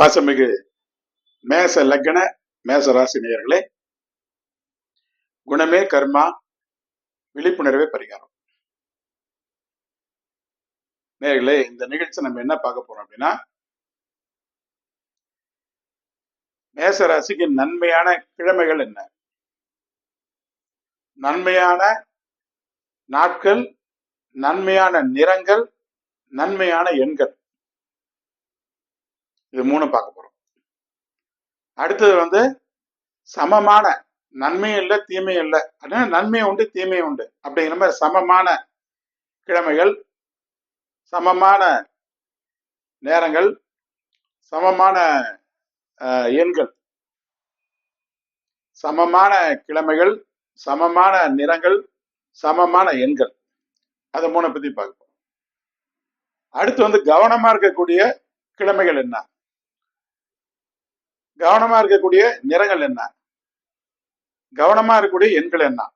பாசமிகு மேச லக்ன மேச ராசி நேயர்களே குணமே கர்மா விழிப்புணர்வே பரிகாரம். நேயர்களே இந்த நிகழ்ச்சி நம்ம என்ன பார்க்க போறோம் அப்படின்னா மேச ராசிக்கு நன்மையான கிழமைகள் என்ன? நன்மையான நாட்கள் நன்மையான நிறங்கள் நன்மையான எண்கள். இது மூணு பார்க்க போறோம். அடுத்தது வந்து சமமான நன்மையும் இல்லை தீமையும் இல்லை. அப்படின்னா நன்மையும் உண்டு தீமையும் உண்டு. அப்படிங்கிற மாதிரி சமமான கிழமைகள் சமமான நேரங்கள் சமமான எண்கள். சமமான கிழமைகள் சமமான நிறங்கள் சமமான எண்கள். அதை மூணை பத்தி பார்க்க போறோம். அடுத்து வந்து கவனமா இருக்கக்கூடிய கிழமைகள் என்ன? கவனமா இருக்கக்கூடிய நிறங்கள் என்ன? கவனமா இருக்கக்கூடிய எண்கள் என்ன?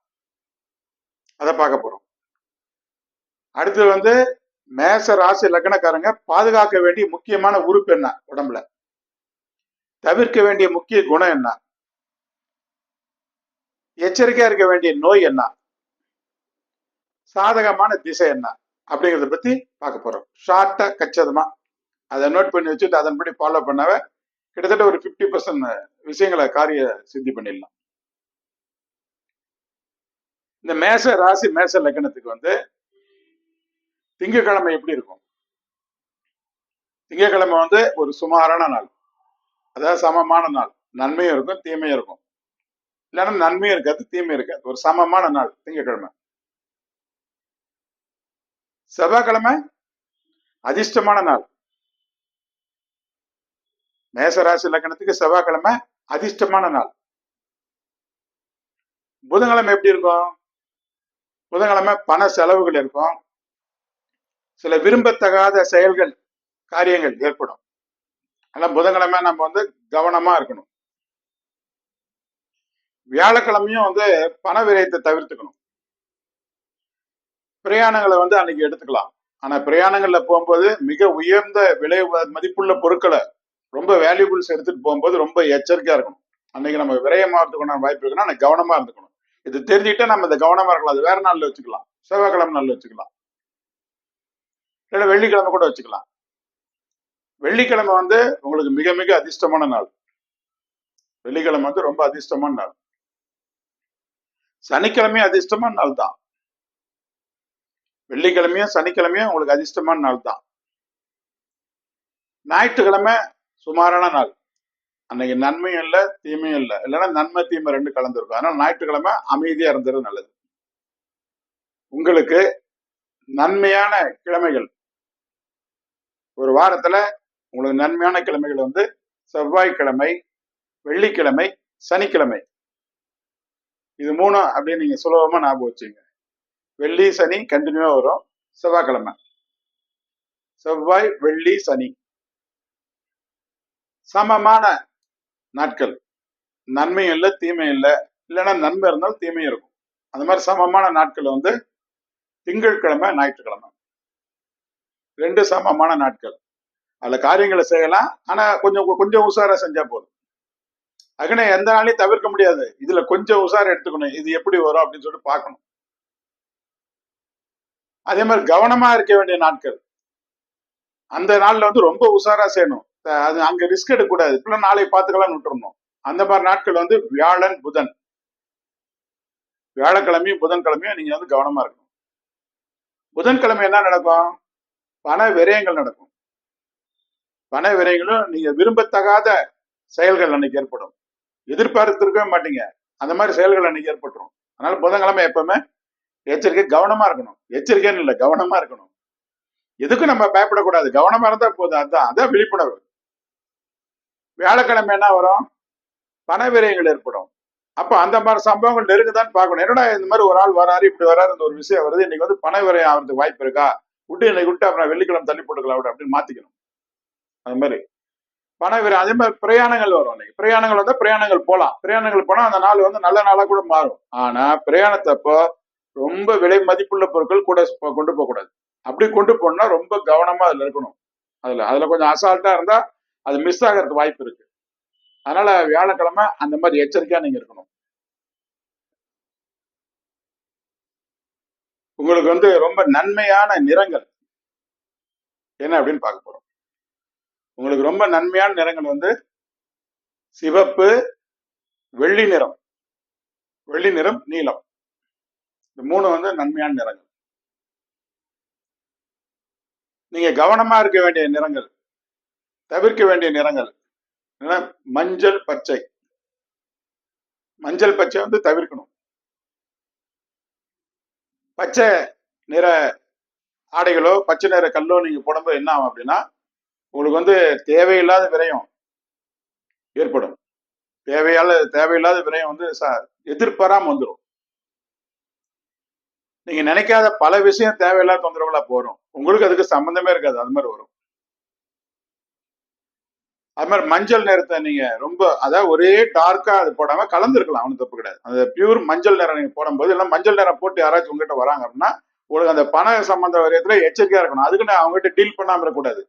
அதை பார்க்க போறோம். அடுத்து வந்து மேச ராசி லக்னக்காரங்க பாதுகாக்க வேண்டிய முக்கியமான உறுப்பு என்ன உடம்புல? தவிர்க்க வேண்டிய முக்கிய குணம் என்ன? எச்சரிக்கையா இருக்க வேண்டிய நோய் என்ன? சாதகமான திசை என்ன? அப்படிங்கறத பத்தி பார்க்க போறோம். ஷார்ட்டா கச்சிதமா. அதை நோட் பண்ணி வச்சுட்டு அதன்படி ஃபாலோ பண்ணாவே கிட்டத்தட்ட ஒரு 50% பர்சன்ட் விஷயங்களை காரிய சித்தி பண்ணிடலாம். இந்த மேச ராசி மேச லக்கணத்துக்கு வந்து திங்கக்கிழமை எப்படி இருக்கும்? திங்கக்கிழமை வந்து ஒரு சுமாரான நாள். அதாவது சமமான நாள். நன்மையும் இருக்கும் தீமையும் இருக்கும். இல்லைன்னா நன்மையும் இருக்காது தீமையும் இருக்காது. ஒரு சமமான நாள் திங்கக்கிழமை. செவ்வாய்க்கிழமை அதிர்ஷ்டமான நாள். மேசராசி லக்னத்துக்கு செவ்வாய்க்கிழமை அதிர்ஷ்டமான நாள். புதன்கிழமை எப்படி இருக்கும்? புதன்கிழமை பண செலவுகள் இருக்கும். சில விரும்பத்தகாத செயல்கள் காரியங்கள் ஏற்படும். ஆனா புதன்கிழமை நம்ம வந்து கவனமா இருக்கணும். வியாழக்கிழமையும் வந்து பண விரயத்தை தவிர்த்துக்கணும். பிரயாணங்களை வந்து அன்னைக்கு எடுத்துக்கலாம். ஆனா பிரயாணங்கள்ல போகும்போது மிக உயர்ந்த விலை மதிப்புள்ள பொருட்களை ரொம்ப வேல்யூபிள்ஸ் எடுத்துட்டு போகும்போது ரொம்ப எச்சரிக்கையா இருக்கணும். அன்னைக்கு நம்ம விரயமாகிறதுக்கான வாய்ப்பு இருக்குன்னா அன்னைக்கு கவனமா இருந்துக்கணும். இது தெரிஞ்சுக்கிட்டா நம்ம இந்த கவனமா இருக்கலாம். அது வேற நாள்ல வச்சுக்கலாம். செவ்வாய்க்கிழமை நாள்ல வச்சுக்கலாம். இல்லை வெள்ளிக்கிழமை கூட வச்சுக்கலாம். வெள்ளிக்கிழமை வந்து உங்களுக்கு மிக மிக அதிர்ஷ்டமான நாள். வெள்ளிக்கிழமை வந்து ரொம்ப அதிர்ஷ்டமான நாள். சனிக்கிழமையும் அதிர்ஷ்டமான நாள் தான். வெள்ளிக்கிழமையும் சனிக்கிழமையும் உங்களுக்கு அதிர்ஷ்டமான நாள் தான். ஞாயிற்றுக்கிழமை சுமாரான நாள். அன்னைக்கு நன்மையும் இல்லை தீமையும் இல்லை. இல்லைன்னா நன்மை தீமை ரெண்டு கலந்துருக்கும். அதனால ஞாயிற்றுக்கிழமை அமைதியா இருந்தது நல்லது. உங்களுக்கு நன்மையான கிழமைகள். ஒரு வாரத்துல உங்களுக்கு நன்மையான கிழமைகள் வந்து செவ்வாய்க்கிழமை வெள்ளிக்கிழமை சனிக்கிழமை. இது மூணும் அப்படின்னு நீங்க சுலபமா ஞாபகம் வச்சுங்க. வெள்ளி சனி கண்டினியூவா வரும். செவ்வாய்க்கிழமை. செவ்வாய் வெள்ளி சனி. சமமான நாட்கள். நன்மையும் இல்லை தீமையும் இல்லை. இல்லைன்னா நன்மை இருந்தாலும் தீமையும் இருக்கும். அந்த மாதிரி சமமான நாட்கள் வந்து திங்கட்கிழமை ஞாயிற்றுக்கிழமை. ரெண்டு சமமான நாட்கள். அதுல காரியங்களை செய்யலாம். ஆனா கொஞ்சம் கொஞ்சம் உஷாரா செஞ்சா போதும். அதுக்குன்னு எந்த நாளையும் தவிர்க்க முடியாது. இதுல கொஞ்சம் உஷாரம் எடுத்துக்கணும். இது எப்படி வரும் அப்படின்னு சொல்லிட்டு பார்க்கணும். அதே மாதிரி கவனமா இருக்க வேண்டிய நாட்கள். அந்த நாள்ல வந்து ரொம்ப உஷாரா செய்யணும். அது அங்க ரிஸ்க் எடுக்கக்கூடாது. இப்பெல்லாம் நாளை பார்த்துக்கலாம்னு விட்டுறணும். அந்த மாதிரி நாட்கள் வந்து வியாழன் புதன். வியாழக்கிழமையும் புதன்கிழமையும் நீங்க வந்து கவனமா இருக்கணும். புதன்கிழமை என்ன நடக்கும்? பண விரயங்கள் நடக்கும். பண விரயங்களும் நீங்க விரும்பத்தகாத செயல்கள் அன்னைக்கு ஏற்படும். எதிர்பார்த்திருக்கவே மாட்டீங்க. அந்த மாதிரி செயல்கள் அன்னைக்கு ஏற்பட்டுரும். அதனால புதன்கிழமை எப்பவுமே எச்சரிக்கை கவனமா இருக்கணும். எச்சரிக்கைன்னு இல்லை கவனமா இருக்கணும். எதுக்கும் நம்ம பயப்படக்கூடாது. கவனமா இருந்தா போதும். அதான் அதான் விழிப்புணர்வு. வியாழக்கிழமை என்ன வரும்? பண விரயங்கள் ஏற்படும். அப்போ அந்த மாதிரி சம்பவங்கள் நெருங்குதான் பார்க்கணும். என்னடா இந்த மாதிரி ஒரு ஆள் வராரு இப்படி வராரு இந்த ஒரு விஷயம் வருது. இன்னைக்கு வந்து பண விரயம் ஆகிறதுக்கு வாய்ப்பு இருக்கா? விட்டு இன்னைக்கு விட்டு அப்புறம் வெள்ளிக்கிழமை தள்ளி போட்டுக்கலாம் விடு அப்படின்னு மாத்திக்கணும். அது மாதிரி. பண விரயம் அதே மாதிரி பிரயாணங்கள் வரும் இன்னைக்கு. பிரயாணங்கள் வந்து பிரயாணங்கள் போகலாம் பிரயாணங்கள் போனால் அந்த நாள் வந்து நல்ல நாளாக கூட மாறும். ஆனால் பிரயாணத்தப்போ ரொம்ப விலை மதிப்புள்ள பொருட்கள் கூட கொண்டு போகக்கூடாது. அப்படி கொண்டு போனா ரொம்ப கவனமா அதுல இருக்கணும். அதுல அதுல கொஞ்சம் அசால்ட்டா இருந்தா அது மிஸ் ஆகிறதுக்கு வாய்ப்பு இருக்கு. அதனால வியாழக்கிழமை அந்த மாதிரி எச்சரிக்கையா நீங்க இருக்கணும். உங்களுக்கு வந்து ரொம்ப நன்மையான நிறங்கள் என்ன அப்படின்னு பார்க்க போறோம். உங்களுக்கு ரொம்ப நன்மையான நிறங்கள் வந்து சிவப்பு வெள்ளி நிறம். வெள்ளி நிறம் நீலம். இந்த மூணு வந்து நன்மையான நிறங்கள். நீங்க கவனமா இருக்க வேண்டிய நிறங்கள் தவிர்க்க வேண்டிய நிறங்கள். மஞ்சள் பச்சை. மஞ்சள் பச்சை வந்து தவிர்க்கணும். பச்சை நிற ஆடைகளோ பச்சை நிற கல்லோ நீங்க போடும்போது என்ன ஆகும் அப்படின்னா உங்களுக்கு வந்து தேவையில்லாத விரயம் ஏற்படும். தேவையால தேவையில்லாத விரயம் வந்து ச- எதிர்பாராம வந்துடும் நீங்க நினைக்காத பல விஷயம் தேவையில்லாத தொந்தரவுகளா போறோம். உங்களுக்கு அதுக்கு சம்பந்தமே இருக்காது. அது மாதிரி வரும். அது மாதிரி மஞ்சள் நிறத்தை நீங்க ரொம்ப அதாவது ஒரே டார்க்கா அது போடாம கலந்துருக்கலாம் அவனுக்கு தப்பு கிடையாது. அந்த பியூர் மஞ்சள் நிறம் நீங்க போடும்போது இல்லை மஞ்சள் நிறம் போட்டு யாராச்சும் உங்ககிட்ட வராங்க அப்படின்னா உங்களுக்கு அந்த பண சம்பந்த வரையத்துல எச்சரிக்கையா இருக்கணும். அதுக்கு அவங்ககிட்ட டீல் பண்ணாம இருக்கக்கூடாது.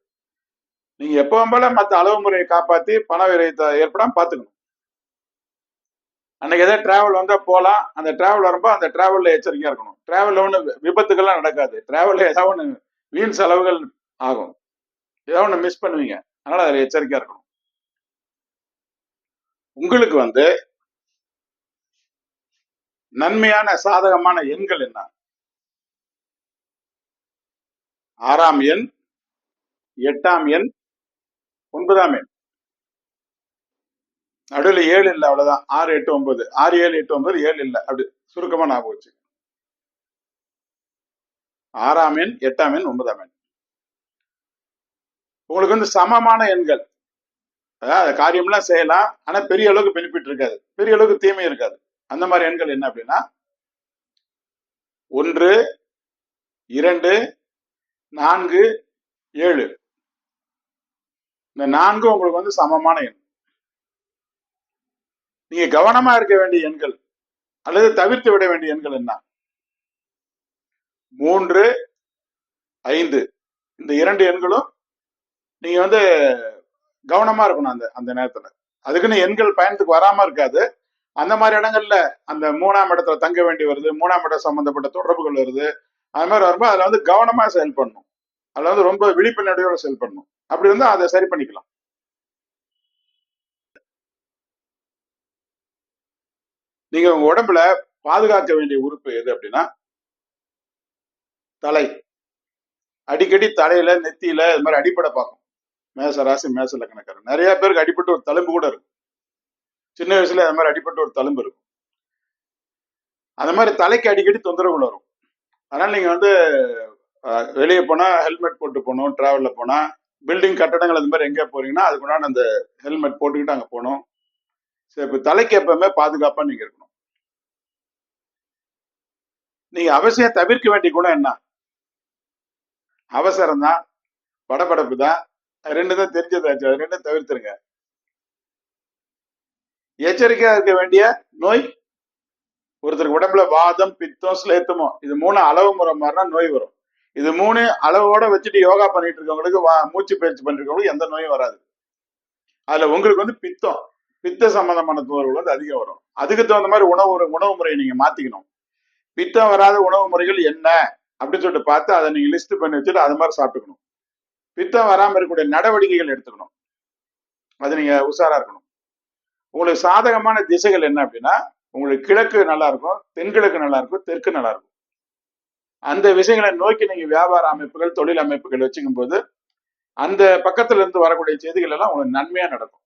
நீங்க எப்பவும் போல மற்ற அளவு முறையை காப்பாத்தி பண விரயத்தை ஏற்படாம பாத்துக்கணும். அன்னைக்கு ஏதாவது டிராவல் வந்தா போகலாம் அந்த டிராவல் வரும்போ அந்த டிராவல்ல எச்சரிக்கையா இருக்கணும். டிராவல்ல ஒண்ணு விபத்துக்கள்லாம் நடக்காது. டிராவல்ல ஏதாவது ஒண்ணு வீண் செலவுகள் ஆகும். ஏதாவது ஒண்ணு மிஸ் பண்ணுவீங்க. அதனால அதுல எச்சரிக்கையா இருக்கணும். உங்களுக்கு வந்து நன்மையான சாதகமான எண்கள் என்ன? ஆறாம் எண் எட்டாம் எண் ஒன்பதாம் எண். நடுவில் ஏழு இல்லை அவ்வளவுதான். ஆறு எட்டு ஒன்பது. ஆறு ஏழு எட்டு ஒன்பது ஏழு இல்லை. அப்படி சுருக்கமா ஞாபகம் வச்சு ஆறாம் எண் எட்டாம் எண் ஒன்பதாம் எண். உங்களுக்கு வந்து சமமான எண்கள். அதாவது காரியம்லாம் செய்யலாம் ஆனா பெரிய அளவுக்கு பெனிஃபிட் இருக்காது. பெரிய அளவுக்கு தீமை இருக்காது. அந்த மாதிரி எண்கள் என்ன அப்படின்னா ஒன்று இரண்டு நான்கு ஏழு. இந்த நான்கும் உங்களுக்கு வந்து சமமான எண். நீங்க கவனமா இருக்க வேண்டிய எண்கள் அல்லது தவிர்த்து விட வேண்டிய எண்கள் என்ன? மூன்று ஐந்து. இந்த இரண்டு எண்களும் நீங்க வந்து கவனமா இருக்கணும் அந்த அந்த நேரத்துல. அதுக்குன்னு எண்கள் பயணத்துக்கு வராம இருக்காது. அந்த மாதிரி இடங்கள்ல அந்த மூணாம் இடத்துல தங்க வேண்டி வருது மூணாம் இடம் சம்பந்தப்பட்ட தொடர்புகள் வருது. அது மாதிரி வரும்போது அதுல வந்து கவனமா செயல்படணும் அதுல வந்து ரொம்ப விழிப்புணர்வோட செயல்படணும் அப்படி வந்து அதை சரி பண்ணிக்கலாம். நீங்க உங்க உடம்புல பாதுகாக்க வேண்டிய உறுப்பு எது அப்படின்னா தலை. அடிக்கடி தலையில நெத்தியில இது மாதிரி அடிப்படை பார்க்கும் மேச ராசி மேச லக்கணக்காரன் நிறைய பேருக்கு அடிப்பட்ட ஒரு தழும்பு கூட இருக்கும். சின்ன வயசுல அது மாதிரி அடிப்பட்ட ஒரு தழும்பு இருக்கும். அந்த மாதிரி தலைக்கு அடிக்கடி தொந்தரவுகள் வரும். அதனால நீங்க வந்து வெளியே போனா ஹெல்மெட் போட்டு போகணும் டிராவல்ல போனா பில்டிங் கட்டடங்கள் அந்த மாதிரி எங்க போறீங்கன்னா அதுக்குண்டான அந்த ஹெல்மெட் போட்டுக்கிட்டு அங்க போகணும். சரி இப்போ தலைக்கு எப்பவுமே பாதுகாப்பா நீங்க இருக்கணும். நீங்க அவசியம் தவிர்க்க வேண்டிய குணம் என்ன? அவசரம் தான் படபடப்பு தான் ரெண்டு தான் தெரிஞ்சதாச்சு அது ரெண்டும் தவிர்த்துருங்க. எச்சரிக்கையா இருக்க வேண்டிய நோய் ஒருத்தருக்கு உடம்புல வாதம் பித்தம் ஸ்லேத்தமோ இது மூணு அளவு முறை மாறினா நோய் வரும். இது மூணு அளவோட வச்சுட்டு யோகா பண்ணிட்டு இருக்கவங்களுக்கு வா- மூச்சு பயிற்சி பண்ணிட்டு இருக்கவங்களுக்கு எந்த நோயும் வராது. அதுல உங்களுக்கு வந்து பித்தம் பித்த சம்பந்தமான தோர்வுகள் வந்து அதிகம் வரும். அதுக்கு தகுந்த மாதிரி உணவு உணவு முறையை நீங்க மாத்திக்கணும். பித்தம் வராத உணவு முறைகள் என்ன? அப்படின்னு சொல்லிட்டு பார்த்து அதை நீங்க லிஸ்ட் பண்ணி வச்சுட்டு அது மாதிரி சாப்பிட்டுக்கணும். பித்தம் வராமல் இருக்கக்கூடிய நடவடிக்கைகள் எடுத்துக்கணும். அது நீங்க உஷாரா இருக்கணும். உங்களுக்கு சாதகமான திசைகள் என்ன அப்படின்னா உங்களுக்கு கிழக்கு நல்லா இருக்கும் தென்கிழக்கு நல்லா இருக்கும் தெற்கு நல்லா இருக்கும். அந்த விஷயங்களை நோக்கி நீங்க வியாபார அமைப்புகள் தொழில் அமைப்புகள் வச்சுக்கும் போது அந்த பக்கத்துல இருந்து வரக்கூடிய செய்திகள் எல்லாம் உங்களுக்கு நன்மையா நடக்கும்.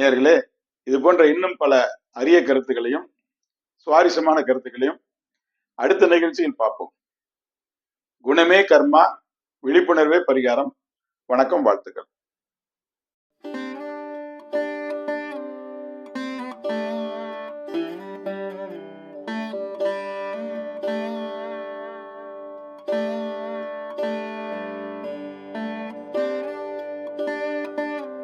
நேர்களே இது போன்ற இன்னும் பல அரிய கருத்துக்களையும் சுவாரஸ்யமான கருத்துக்களையும் அடுத்த நிகழ்ச்சியில் பார்ப்போம். குணமே கர்மா விழிப்புணர்வே பரிகாரம். வணக்கம் வாழ்த்துக்கள்.